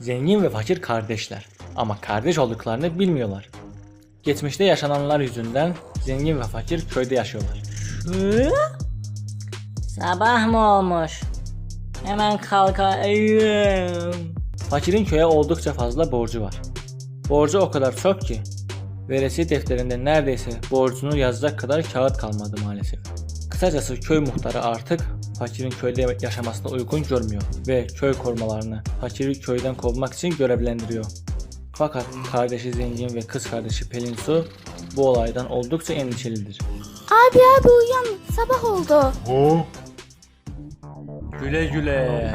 Zengin ve fakir kardeşler ama kardeş olduklarını bilmiyorlar. Geçmişte yaşananlar yüzünden zengin ve fakir köyde yaşıyorlar. Sabah mı olmuş? Hemen kalkayım. Fakirin köye oldukça fazla borcu var. Borcu o kadar çok ki veresiye defterinde neredeyse borcunu yazacak kadar kağıt kalmadı maalesef. Kısacası köy muhtarı artık fakirin köyde yaşamasına uygun görmüyor ve köy korumalarını fakiri köyden kovmak için görevlendiriyor. Fakat kardeşi zengin ve kız kardeşi Pelin Su bu olaydan oldukça endişelidir. Abi abi uyan sabah oldu. Güle güle.